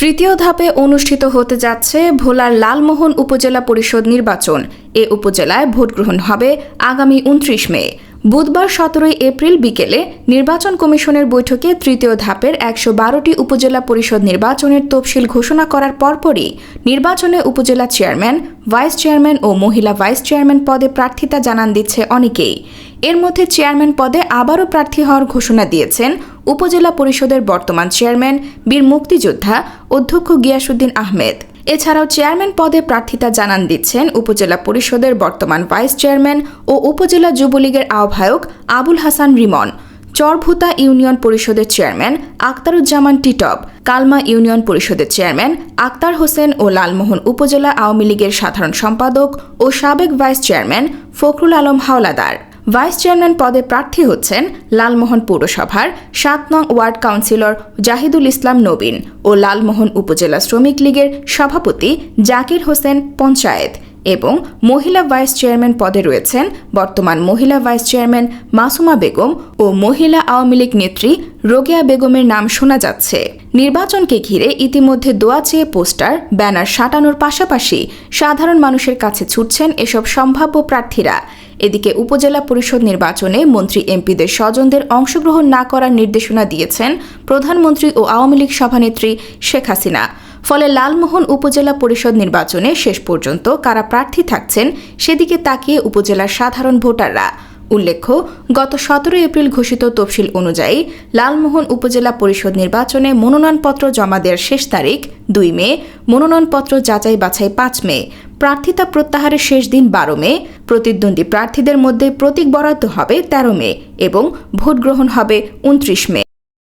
তৃতীয় ধাপে অনুষ্ঠিত হতে যাচ্ছে ভোলার লালমোহন উপজেলা পরিষদ নির্বাচন। এ উপজেলায় ভোট গ্রহণ হবে আগামী উনত্রিশ মে। বুধবার সতেরোই এপ্রিল বিকেলে নির্বাচন কমিশনের বৈঠকে তৃতীয় ধাপের একশো বারোটি উপজেলা পরিষদ নির্বাচনের তফসিল ঘোষণা করার পরপরই নির্বাচনে উপজেলা চেয়ারম্যান, ভাইস চেয়ারম্যান ও মহিলা ভাইস চেয়ারম্যান পদে প্রার্থিতা জানান দিচ্ছে অনেকেই। এর মধ্যে চেয়ারম্যান পদে আবারও প্রার্থী হওয়ার ঘোষণা দিয়েছেন উপজেলা পরিষদের বর্তমান চেয়ারম্যান, বীর মুক্তিযোদ্ধা অধ্যক্ষ গিয়াসুদ্দিন আহমেদ। এছাড়াও চেয়ারম্যান পদে প্রার্থিতা জানান দিচ্ছেন উপজেলা পরিষদের বর্তমান ভাইস চেয়ারম্যান ও উপজেলা যুবলীগের আহ্বায়ক আবুল হাসান রিমন, চরভুতা ইউনিয়ন পরিষদের চেয়ারম্যান আক্তারুজ্জামান টিটপ কালমা ইউনিয়ন পরিষদের চেয়ারম্যান আক্তার হোসেন ও লালমোহন উপজেলা আওয়ামী লীগের সাধারণ সম্পাদক ও সাবেক vice chairman Fakhrul Alam Howlader. Vice chairman পদে প্রার্থী হচ্ছেন লালমোহন পৌরসভার সাত নং ওয়ার্ড কাউন্সিলর জাহিদুল ইসলাম নবীন ও লালমোহন উপজেলা শ্রমিক লীগের সভাপতি জাকির হোসেন পঞ্চায়েত। এবং মহিলা ভাইস চেয়ারম্যান পদে রয়েছেন বর্তমান মহিলা ভাইস চেয়ারম্যান মাসুমা বেগম ও মহিলা আওয়ামী লীগ নেত্রী রোকেয়া বেগমের নাম শোনা যাচ্ছে। নির্বাচনকে ঘিরে ইতিমধ্যে দোয়া চেয়ে পোস্টার, ব্যানার সাঁটানোর পাশাপাশি সাধারণ মানুষের কাছে ছুটছেন এসব সম্ভাব্য প্রার্থীরা। এদিকে উপজেলা পরিষদ নির্বাচনে মন্ত্রী এমপিদের স্বজনদের অংশগ্রহণ না করার নির্দেশনা দিয়েছেন প্রধানমন্ত্রী ও আওয়ামী লীগ সভানেত্রী শেখ হাসিনা। ফলে লালমোহন উপজেলা পরিষদ নির্বাচনে শেষ পর্যন্ত কারা প্রার্থী থাকছেন সেদিকে তাকিয়ে উপজেলার সাধারণ ভোটাররা। উল্লেখ্য, গত সতেরো এপ্রিল ঘোষিত তফসিল অনুযায়ী লালমোহন উপজেলা পরিষদ নির্বাচনে মনোনয়নপত্র জমা দেওয়ার শেষ তারিখ দুই মে, মনোনয়নপত্র যাচাই বাছাই পাঁচ মে, প্রার্থিতা প্রত্যাহারের শেষ দিন বারো মে, প্রতিদ্বন্দ্বী প্রার্থীদের মধ্যে প্রতীক বরাদ্দ হবে তেরো মে এবং ভোট গ্রহণ হবে উনত্রিশ মে।